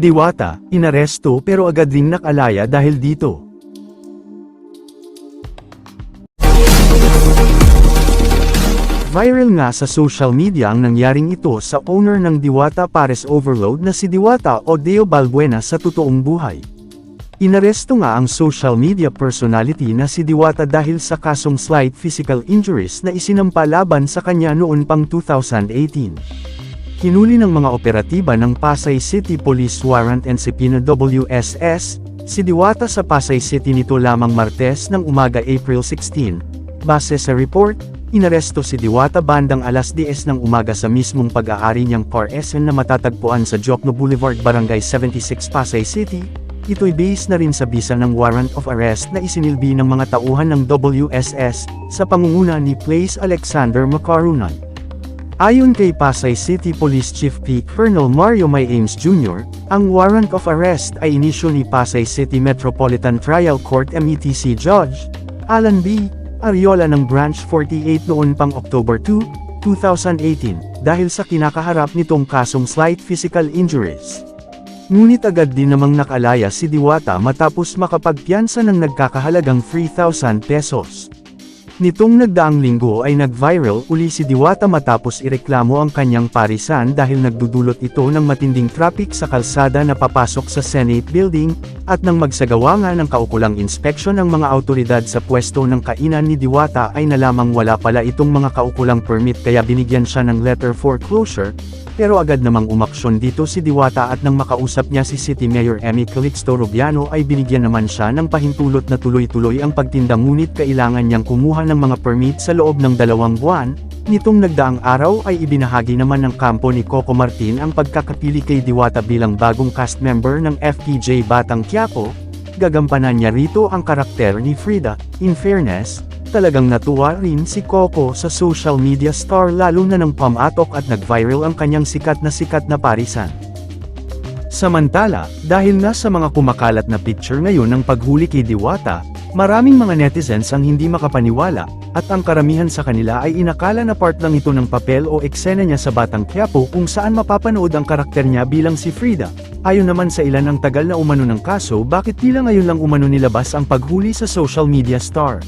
Diwata, inaresto pero agad ring nakalaya dahil dito. Viral nga sa social media ang nangyaring ito sa owner ng Diwata Pares Overload na si Diwata o Deo Balbuena sa totoong buhay. Inaresto nga ang social media personality na si Diwata dahil sa kasong slight physical injuries na isinampa laban sa kanya noon pang 2018. Hinuli ng mga operatiba ng Pasay City Police Warrant and Subpoena WSS, si Diwata sa Pasay City nito lamang Martes ng umaga April 16. Base sa report, inaresto si Diwata bandang alas 10 ng umaga sa mismong pag-aari niyang Car SN na matatagpuan sa Jokno Boulevard Barangay 76 Pasay City, ito'y based na rin sa bisa ng warrant of arrest na isinilbi ng mga tauhan ng WSS, sa pangunguna ni Place Alexander Macarunan. Ayon kay Pasay City Police Chief P. Colonel Mario May Ames Jr., ang warrant of arrest ay inisyo ni Pasay City Metropolitan Trial Court METC Judge, Alan B. Ariola ng Branch 48 noon pang October 2, 2018, dahil sa kinakaharap nitong kasong slight physical injuries. Ngunit agad din namang nakalaya si Diwata matapos makapagpiyansa ng nagkakahalagang 3,000 pesos. Nitong nagdaang linggo ay nag-viral uli si Diwata matapos ireklamo ang kanyang parisan dahil nagdudulot ito ng matinding traffic sa kalsada na papasok sa Senate Building, at nang magsagawa nga ng kaukulang inspeksyon ng mga autoridad sa pwesto ng kainan ni Diwata ay nalamang wala pala itong mga kaukulang permit kaya binigyan siya ng letter for closure, pero agad namang umaksyon dito si Diwata at nang makausap niya si City Mayor Emmy Calixto Rubiano ay binigyan naman siya ng pahintulot na tuloy-tuloy ang pagtinda ngunit kailangan niyang kumuha ng mga permit sa loob ng dalawang buwan, nitong nagdaang araw ay ibinahagi naman ng kampo ni Coco Martin ang pagkakapili kay Diwata bilang bagong cast member ng FPJ Batang Quiapo, gagampanan niya rito ang karakter ni Frida, in fairness, Talagang natuwa rin si Coco sa social media star lalo na nang pamatok at nag-viral ang kanyang sikat na sikat na parisan. Samantala, dahil nga sa mga kumakalat na picture ngayon ng paghuli kay Diwata, maraming mga netizens ang hindi makapaniwala, at ang karamihan sa kanila ay inakala na part lang ito ng papel o eksena niya sa Batang Quiapo kung saan mapapanood ang karakter niya bilang si Frida. Ayon naman sa ilan ang tagal na umano ng kaso bakit tila ngayon lang umano nilabas ang paghuli sa social media star.